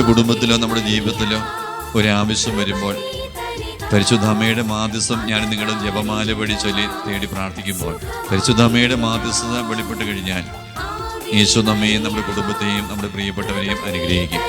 നമ്മുടെ കുടുംബത്തിലോ നമ്മുടെ ജീവിതത്തിലോ ഒരാവശ്യം വരുമ്പോൾ പരിശുദ്ധമ്മയുടെ മാധ്യസ്ഥം ഞാൻ നിങ്ങളുടെ ജപമാല വഴി ചൊല്ലി തേടി പ്രാർത്ഥിക്കുമ്പോൾ പരിശുദ്ധമ്മയുടെ മാധ്യസ്ഥത വെളിപ്പെട്ട് കഴിഞ്ഞാൽ യേശു നമ്മയും നമ്മുടെ കുടുംബത്തെയും നമ്മുടെ പ്രിയപ്പെട്ടവരെയും അനുഗ്രഹിക്കും.